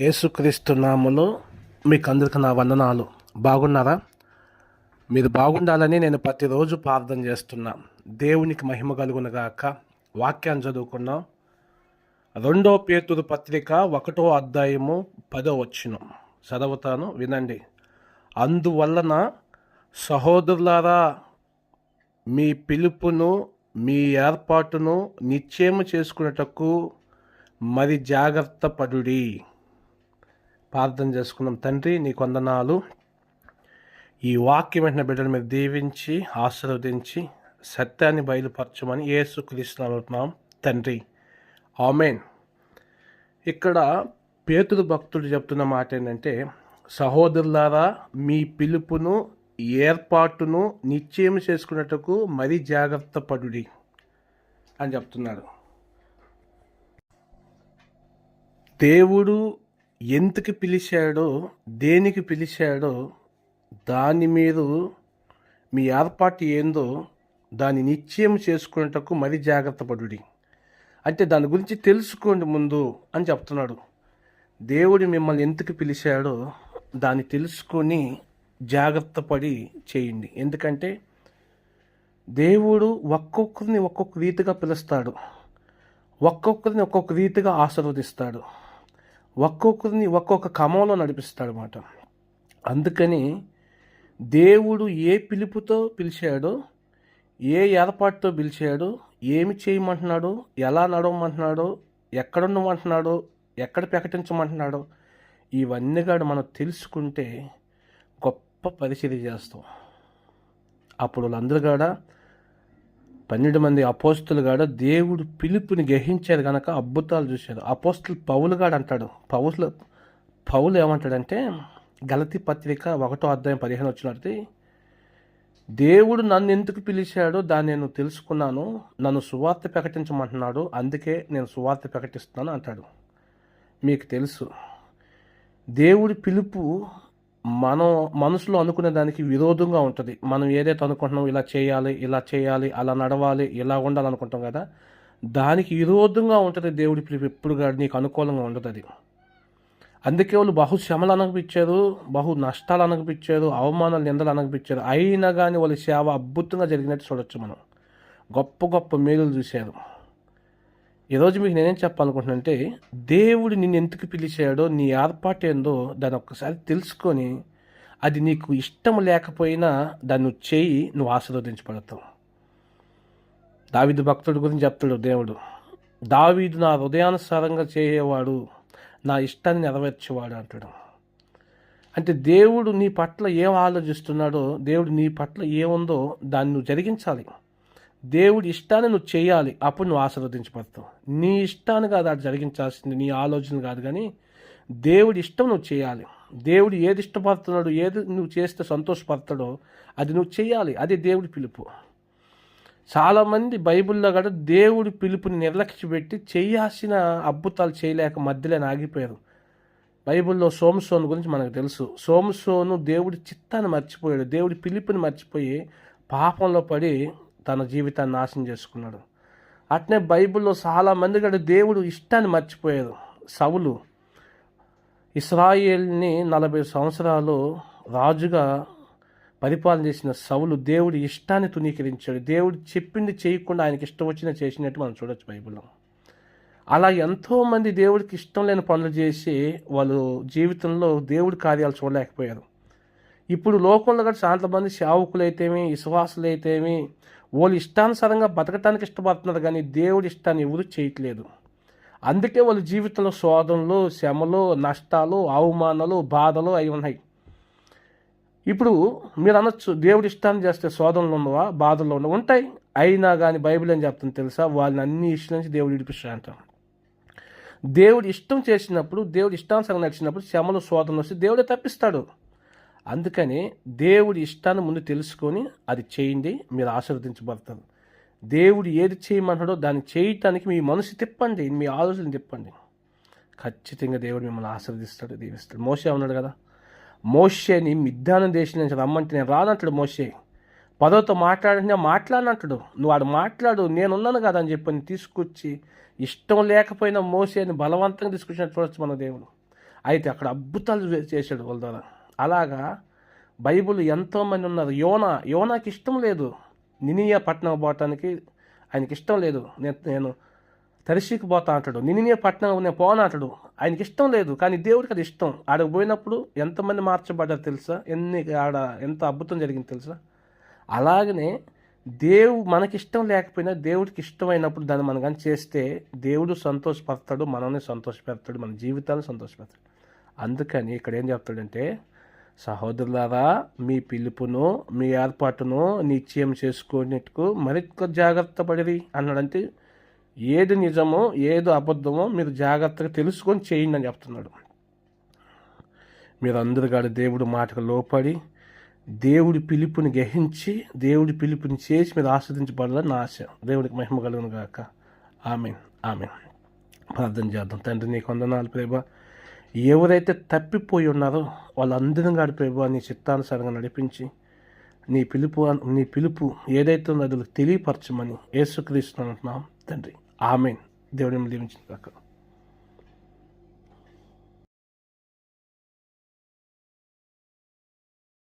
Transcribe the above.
యేసుక్రీస్తు నామలో మీకు అందరికీ నా వందనాలు. బాగున్నారా? మీరు బాగుండాలని నేను ప్రతిరోజు ప్రార్థన చేస్తున్నా. దేవునికి మహిమ కలుగునగాక వాక్యాన్ని చదువుకున్నాం. రెండో పేతురు పత్రిక ఒకటో అధ్యాయము పదో వచ్చిన చదువుతాను వినండి. అందువలన సహోదరులారా మీ పిలుపును మీ ఏర్పాటును నిశ్చయము చేసుకునేటకు మరి జాగ్రత్త పడుడి. ప్రార్థన చేసుకున్నాం. తండ్రి నీ కొందనాలు ఈ వాక్యం వెంటనే బిడ్డల మీద దీవించి ఆశీర్వదించి సత్యాన్ని బయలుపరచమని యేసు క్రీస్తున్నాం తండ్రి ఆమెన్. ఇక్కడ పేతుడు భక్తుడు చెప్తున్న మాట ఏంటంటే సహోదరులారా మీ పిలుపును ఏర్పాటును నిశ్చయం చేసుకున్నట్టుకు మరీ జాగ్రత్త పడుడి అని చెప్తున్నాడు. దేవుడు ఎందుకు పిలిచాడో దేనికి పిలిచాడో దాని మీద మీ ఏర్పాటు ఏందో దాన్ని నిశ్చయం చేసుకునేటకు మరీ జాగ్రత్త పడుడి. అంటే దాని గురించి తెలుసుకోండి ముందు అని చెప్తున్నాడు. దేవుడు మిమ్మల్ని ఎందుకు పిలిచాడో దాన్ని తెలుసుకొని జాగ్రత్త పడి చేయండి. ఎందుకంటే దేవుడు ఒక్కొక్కరిని ఒక్కొక్క రీతిగా పిలుస్తాడు. ఒక్కొక్కరిని ఒక్కొక్క రీతిగా ఆశీర్వదిస్తాడు. ఒక్కొక్కరిని ఒక్కొక్క క్రమంలో నడిపిస్తాడు అన్నమాట అందుకని దేవుడు ఏ పిలుపుతో పిలిచాడో ఏ ఏర్పాటుతో పిలిచాడో ఏమి చేయమంటున్నాడో ఎలా నడవమంటున్నాడో ఎక్కడుండమంటున్నాడో ఎక్కడ ప్రకటించమంటున్నాడో ఇవన్నీ కూడా మనం తెలుసుకుంటే గొప్ప పరిచయం చేస్తాం. అప్పుడు వాళ్ళందరూ కూడా పన్నెండు మంది అపోస్తులుగాడు దేవుడు పిలుపుని గ్రహించారు కనుక అద్భుతాలు చూశారు అపోస్తులు పౌలు గాడు అంటాడు. పౌలు పౌలు ఏమంటాడంటే గలతి పత్రిక ఒకటో అధ్యాయం పదిహేను వచ్చినట్టు దేవుడు నన్ను ఎందుకు పిలిచాడో దాన్ని నేను తెలుసుకున్నాను. నన్ను సువార్త ప్రకటించమంటున్నాడు. అందుకే నేను సువార్త ప్రకటిస్తున్నాను అంటాడు. మీకు తెలుసు. దేవుడి పిలుపు మనం మనసులో అనుకునే దానికి విరోధంగా ఉంటుంది. మనం ఏదైతే అనుకుంటున్నాం ఇలా చేయాలి ఇలా చేయాలి అలా నడవాలి ఇలా ఉండాలనుకుంటాం కదా దానికి విరోధంగా ఉంటుంది దేవుడి పిలుపు ఎప్పుడు కాదు నీకు అనుకూలంగా ఉండదు అది. అందుకే వాళ్ళు బహు శ్రమలు అనుభవించారు బహు నష్టాలు అనుభవించారు అవమానాలు నిందలు అనుభవించారు. అయినా కానీ వాళ్ళ సేవ అద్భుతంగా జరిగినట్టు చూడొచ్చు మనం. గొప్ప గొప్ప మేలులు చూశారు. ఈరోజు మీకు నేనేం చెప్పాలనుకుంటున్నానంటే దేవుడు నిన్ను ఎందుకు పిలిచాడో నీ ఏర్పాటు ఏందో దాన్ని ఒక్కసారి తెలుసుకొని అది నీకు ఇష్టం లేకపోయినా దాన్ని నువ్వు చేయి నువ్వు ఆశీర్వదించబడతావు. దావిదు భక్తుడి గురించి చెప్తాడు దేవుడు. దావీదు నా హృదయానుసారంగా చేయేవాడు నా ఇష్టాన్ని నెరవేర్చేవాడు అంటాడు. అంటే దేవుడు నీ పట్ల ఏం ఆలోచిస్తున్నాడో దేవుడు నీ పట్ల ఏముందో దాన్ని నువ్వు జరిగించాలి. దేవుడి ఇష్టాన్ని నువ్వు చేయాలి అప్పుడు నువ్వు ఆశీర్వదించబడతావు. నీ ఇష్టాన్ని కాదు అది జరిగించాల్సింది నీ ఆలోచన కాదు కానీ దేవుడి ఇష్టం నువ్వు చేయాలి. దేవుడు ఏది ఇష్టపడుతున్నాడు ఏది నువ్వు చేస్తే సంతోషపడతాడో అది నువ్వు చేయాలి అది దేవుడి పిలుపు. చాలామంది బైబిల్లో కూడా దేవుడి పిలుపుని నిర్లక్ష్యపెట్టి చేయాల్సిన అద్భుతాలు చేయలేక మధ్యలో ఆగిపోయారు. బైబిల్లో సోమసోను గురించి మనకు తెలుసు. సోమసోను దేవుడి చిత్తాన్ని మర్చిపోయాడు దేవుడి పిలుపుని మర్చిపోయి పాపంలో పడి తన జీవితాన్ని నాశనం చేసుకున్నాడు. అట్నే బైబిల్లో చాలామంది కూడా దేవుడు ఇష్టాన్ని మర్చిపోయారు. సవులు ఇస్రాయేల్ని నలభై సంవత్సరాలు రాజుగా పరిపాలన చేసిన సవులు దేవుడి ఇష్టాన్ని తునీకరించాడు దేవుడు చెప్పింది చేయకుండా ఆయనకి ఇష్టం వచ్చిన చేసినట్టు మనం చూడొచ్చు బైబిల్లో. అలా ఎంతోమంది దేవుడికి ఇష్టం లేని పనులు చేసి వాళ్ళు జీవితంలో దేవుడి కార్యాలు చూడలేకపోయారు. ఇప్పుడు లోకంలో కూడా చాలామంది సేవకులు అయితేమి విశ్వాసులు అయితేమి వాళ్ళు ఇష్టానుసారంగా బతకటానికి ఇష్టపడుతున్నారు కానీ దేవుడి ఇష్టాన్ని ఎవరు చేయట్లేదు. అందుకే వాళ్ళ జీవితంలో శోధనలు శ్రమలు నష్టాలు అవమానాలు బాధలు అవి ఉన్నాయి. ఇప్పుడు మీరు అనొచ్చు దేవుడి ఇష్టాన్ని చేస్తే శోధనలు ఉండవా బాధలు ఉండవు ఉంటాయి. అయినా కానీ బైబిల్ ఏం చెప్తుంది తెలుసా? వాళ్ళని అన్ని ఇష్టం నుంచి దేవుడు విడిపిస్తాడంట దేవుడు ఇష్టం చేసినప్పుడు దేవుడు ఇష్టానుసారం నడిచినప్పుడు శ్రమలు శోధనలు వస్తే దేవుడే తప్పిస్తాడు. అందుకని దేవుడి ఇష్టాన్ని ముందు తెలుసుకొని అది చేయండి మీరు ఆశీర్వదించబడతారు. దేవుడు ఏది చేయమంటాడో దాన్ని చేయటానికి మీ మనసు తిప్పండి మీ ఆలోచన తిప్పండి. ఖచ్చితంగా దేవుడు మిమ్మల్ని ఆశీర్దిస్తాడు దీవిస్తాడు. మోసే ఉన్నాడు కదా? మోషేని మిద్దానం దేశం నుంచి రమ్మంటే నేను రానంటాడు మోసే పదవతో మాట్లాడంటే మాట్లాడినట్టుడు నువ్వు వాడు మాట్లాడు నేనున్నాను కదా అని చెప్పి తీసుకొచ్చి ఇష్టం లేకపోయినా మోసేని బలవంతంగా తీసుకొచ్చినట్టు చూడొచ్చు మన దేవుడు. అయితే అక్కడ అద్భుతాలు చేశాడు వాళ్ళ ద్వారా. అలాగా బైబుల్ ఎంతోమంది ఉన్నారు. యోనా యోనాకి ఇష్టం లేదు. నినియా పట్టణం పోవటానికి ఆయనకి ఇష్టం లేదు. నేను నేను తరిశీకి పోతా అంటాడు. నినియా పట్టణం నేను పోను అంటాడు. ఆయనకి ఇష్టం లేదు. కానీ దేవుడికి అది ఇష్టం. ఆడకు పోయినప్పుడు ఎంతమంది మార్చబడ్డారు తెలుసా? ఎన్ని ఆడ ఎంత అద్భుతం జరిగింది తెలుసా? అలాగనే దేవు మనకిష్టం లేకపోయినా దేవుడికి ఇష్టమైనప్పుడు దాన్ని మనం కానీ చేస్తే దేవుడు సంతోషపడతాడు మనల్ని సంతోషపెడతాడు మన జీవితాన్ని సంతోషపెడతాడు. అందుకని ఇక్కడ ఏం చెప్తాడంటే సహోదరులారా మీ పిలుపును మీ ఏర్పాటును నిశ్చయం చేసుకునేట్టుకు మరింత జాగ్రత్త పడిరి అన్నాడంటే ఏది నిజమో ఏది అబద్ధమో మీరు జాగ్రత్తగా తెలుసుకొని చేయండి అని చెప్తున్నాడు. మీరు అందరు కాదు దేవుడు మాటకు లోపడి దేవుడి పిలుపుని గ్రహించి దేవుడి పిలుపుని చేసి మీరు ఆస్వాదించబడాలని ఆశ. దేవుడికి మహిమ కలుగును గాక. ఆమె ఆమె ప్రార్థన చేద్దాం. తండ్రి నీకు వందనాలు ప్రేమ ఎవరైతే తప్పిపోయి ఉన్నారో వాళ్ళందరం గారి ప్రభు నీ చిత్తానుసారంగా నడిపించి నీ పిలుపు నీ పిలుపు ఏదైతే ఉందో అది తెలియపరచమని యేసుక్రీస్తున్నాం తండ్రి. ఆమెన్. దేవుడిని దీవించిన కాక